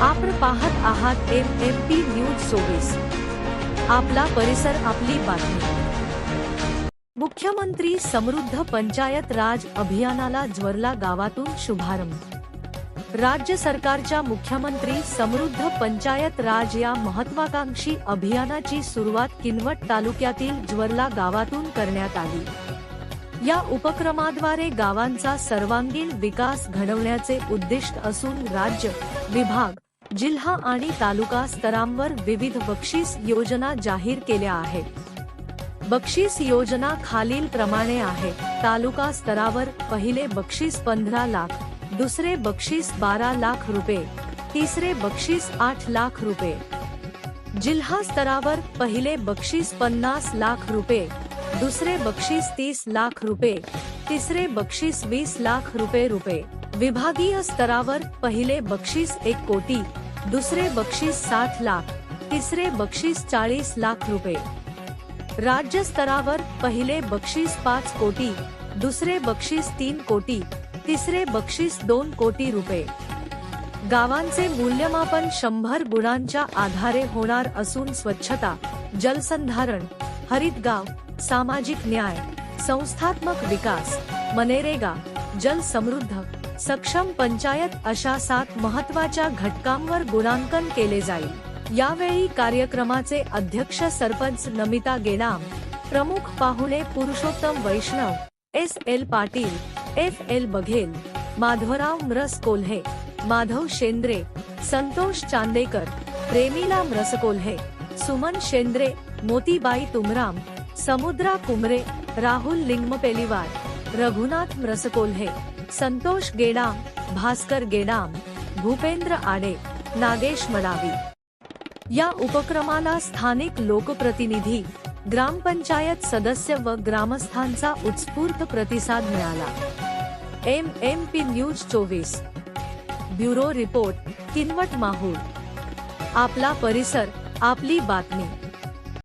आपण पाहत आहात एम एम पी न्यूज चोवीस. आपला परिसर आपली बातमी. मुख्यमंत्री समृद्ध पंचायत राज अभियानाला ज्वरला गावातून शुभारंभ. राज्य सरकारच्या मुख्यमंत्री समृद्ध पंचायत राज या महत्वाकांक्षी अभियानाची सुरुवात किनवट तालुक्यातील ज्वरला गावातून करण्यात आली. या उपक्रमाद्वारे गावांचा सर्वांगीण विकास घडवण्याचे उद्दिष्ट असून राज्य विभाग जिल्हा आणि तालुका स्तरांवर विविध बक्षीस योजना जाहीर केल्या आहेत. बक्षीस योजना खालील प्रमाणे आहे. तालुका स्तरावर पहिले बक्षीस पंधरा लाख दुसरे बक्षीस बारा लाख रुपये तिसरे बक्षीस आठ लाख रुपये. जिल्हा स्तरावर पहिले बक्षीस पन्नास लाख रुपये दुसरे बक्षीस तीस लाख रुपये तिसरे बक्षीस वीस लाख रुपये रुपये. विभागीय स्तरावर पहिले बक्षीस एक कोटी दुसरे बक्षीस साठ लाख तिसरे बक्षीस चाळीस लाख रुपये. राज्य स्तरावर पहिले बक्षीस पाच कोटी दुसरे बक्षीस तीन कोटी तिसरे बक्षीस दोन कोटी रुपये. गावांचे मूल्यमापन शंभर गुणांच्या आधारे होणार असून स्वच्छता जलसंधारण हरितगाव सामाजिक न्याय संस्थात्मक विकास मनेरेगा जल समृद्ध सक्षम पंचायत अशा सात महत्त्वाच्या घटकांवर गुणांकन केले जाईल. यावेळी कार्यक्रमाचे अध्यक्ष सरपंच नमिता गेडाम प्रमुख पाहुणे Purushottam Vaishnav S L Patil F L Baghel Madhavrao म्रस Kolhe Madhav Shendre Santosh Chandekar प्रेमीला म्रस Kolhe Suman Shendre Motibai Tumram Samudra Kumre Rahul Lingampeliwar Raghunath म्रसकोल्हे Santosh Gedam Bhaskar Gedam Bhupendra Ade Nagesh Madavi. या उपक्रमाला स्थानिक लोकप्रतिनिधी ग्रामपंचायत सदस्य व ग्रामस्थांचा उत्स्फूर्त प्रतिसाद मिळाला. एम एम पी न्यूज चोवीस. Bureau report Kinwat Mahur. आपला परिसर आपली बातमी.